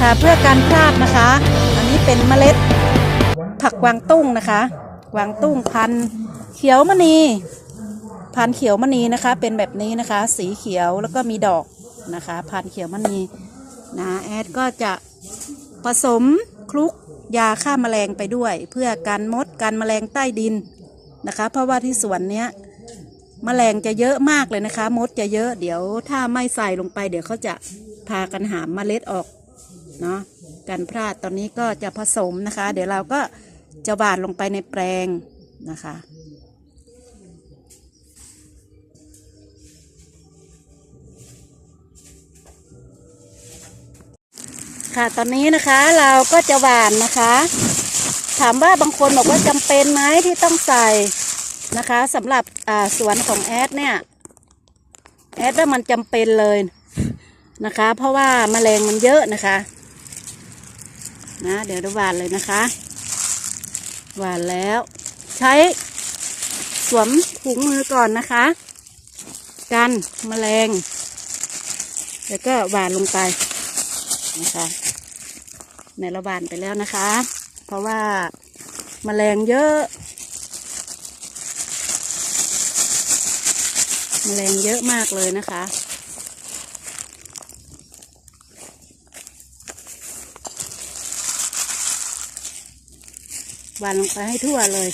คะ เพื่อการพลาดนะคะ อันนี้เป็นเมล็ดผักวางตุ้งนะคะวางตุ้งพันเขียวมณีพันเขียวมณีนะคะ เป็นแบบนี้นะคะ สีเขียวแล้วก็มีดอกนะคะ พันเขียวมณีนะแอดก็จะผสมคลุกยาฆ่าแมลงไปด้วย เพื่อกันมดกันแมลงใต้ดินนะคะ เพราะว่าที่สวนเนี้ยแมลงจะเยอะมากเลยนะคะ มดจะเยอะเดี๋ยวถ้าไม่ใส่ลงไป เดี๋ยวเขาจะพากันหามเมล็ดออก เนาะการพลาดตอนนี้ก็จะผสมนะคะ เดี๋ยวเราก็จะหว่านลงไปในแปลงนะคะค่ะตอนนี้นะคะเราก็จะหวานนะคะ ถามว่าบางคนบอกว่าจำเป็นไหมที่ต้องใส่นะคะสำหรับสวนของแอดเนี่ยแอดว่ามันจำเป็นเลยนะคะ เพราะว่าแมลงมันเยอะนะคะ นะ เดี๋ยวเราหวานเลยนะคะหวานแล้ว ใช้สวมถุงมือก่อนนะคะ กันแมลง แล้วก็หวานลงไปนะคะในระบานไปแล้วนะคะ เพราะว่าแมลงเยอะแมลงเยอะมากเลยนะคะ วานลงไปให้ทั่วเลย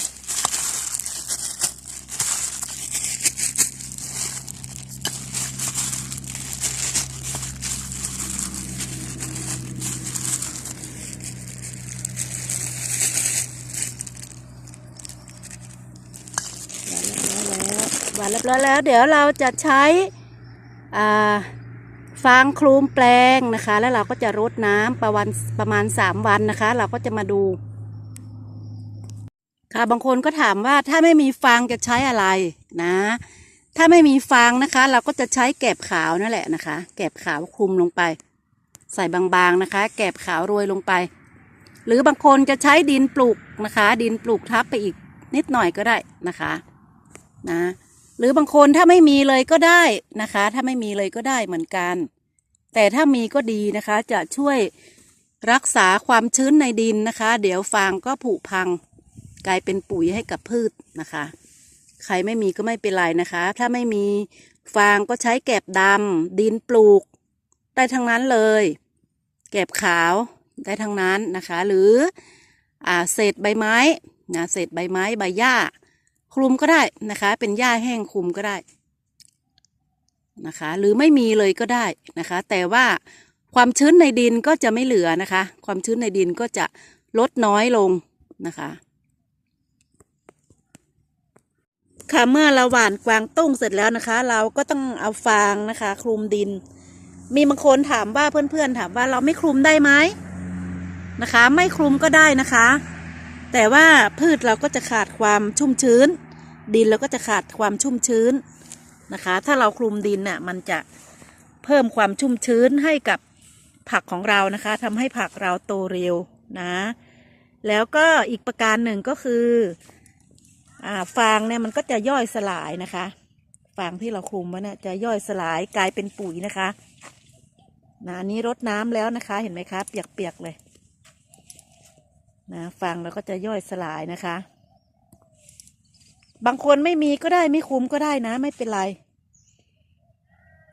หวานเรียบร้อยแล้ว เดี๋ยวเราจะใช้ฟางคลุมแปลงนะคะ แล้วเราก็จะรดน้ำประวันประมาณสามวันนะคะ เราก็จะมาดู ค่ะบางคนก็ถามว่าถ้าไม่มีฟางจะใช้อะไรนะ ถ้าไม่มีฟางนะคะ เราก็จะใช้แกบขาวนั่นแหละนะคะ แกบขาวคลุมลงไป ใส่บางๆนะคะ แกบขาวโรยลงไป หรือบางคนจะใช้ดินปลูกนะคะ ดินปลูกทับไปอีกนิดหน่อยก็ได้นะคะนะหรือบางคนถ้าไม่มีเลยก็ได้นะคะ ถ้าไม่มีเลยก็ได้เหมือนกัน แต่ถ้ามีก็ดีนะคะ จะช่วยรักษาความชื้นในดินนะคะ เดี๋ยวฟางก็ผุพัง กลายเป็นปุ๋ยให้กับพืชนะคะ ใครไม่มีก็ไม่เป็นไรนะคะ ถ้าไม่มีฟางก็ใช้แกบดำดินปลูก ได้ทั้งนั้นเลย แกบขาวได้ทั้งนั้นนะคะ หรืออ่าเศษใบไม้นะเศษใบไม้ใบหญ้า คลุมก็ได้นะคะ เป็นหญ้าแห้งคลุมก็ได้นะคะ หรือไม่มีเลยก็ได้นะคะ แต่ว่าความชื้นในดินก็จะไม่เหลือนะคะ ความชื้นในดินก็จะลดน้อยลงนะคะ ค่ะ เมื่อเราหว่านกวางตุ้งเสร็จแล้วนะคะ เราก็ต้องเอาฟางนะคะ คลุมดิน มีบางคนถามว่าเพื่อนๆถามว่าเราไม่คลุมได้ไหมนะคะ ไม่คลุมก็ได้นะคะ แต่ว่าพืชเราก็จะขาดความชุ่มชื้น ดินเราก็จะขาดความชุ่มชื้นนะคะ ถ้าเราคลุมดินน่ะมันจะเพิ่มความชุ่มชื้นให้กับผักของเรานะคะทำให้ผักเราโตเร็วนะ แล้วก็อีกประการหนึ่งก็คือ อ่าฟางเนี่ยมันก็จะย่อยสลายนะคะ ฟางที่เราคลุมไว้เนี่ยจะย่อยสลายกลายเป็นปุ๋ยนะคะนะอันนี้รดน้ำแล้วนะคะ เห็นไหมคะเปียกๆเลยนะฟางเราก็จะย่อยสลายนะคะ บางคนไม่มีก็ได้ไม่คลุมก็ได้นะ ไม่เป็นไร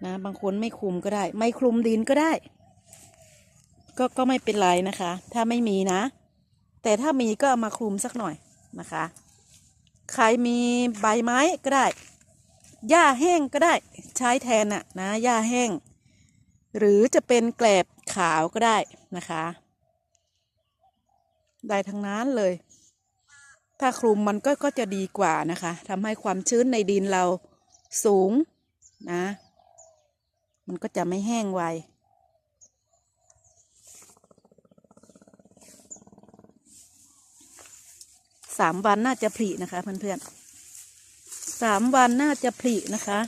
นะบางคนไม่คลุมก็ได้ ไม่คลุมดินก็ได้ ก็ก็ไม่เป็นไรนะคะ ถ้าไม่มีนะ แต่ถ้ามีก็เอามาคลุมสักหน่อยนะคะ ใครมีใบไม้ก็ได้ หญ้าแห้งก็ได้ใช้แทนน่ะนะหญ้าแห้ง หรือจะเป็นแกลบขาวก็ได้นะคะ ได้ทั้งนั้นเลย ถ้าคลุมมันก็ก็จะดีกว่านะคะทำให้ความชื้นในดินเราสูงนะ มันก็จะไม่แห้งไว สามวันน่าจะผลินะคะเพื่อนๆสามวันน่าจะผลินะคะ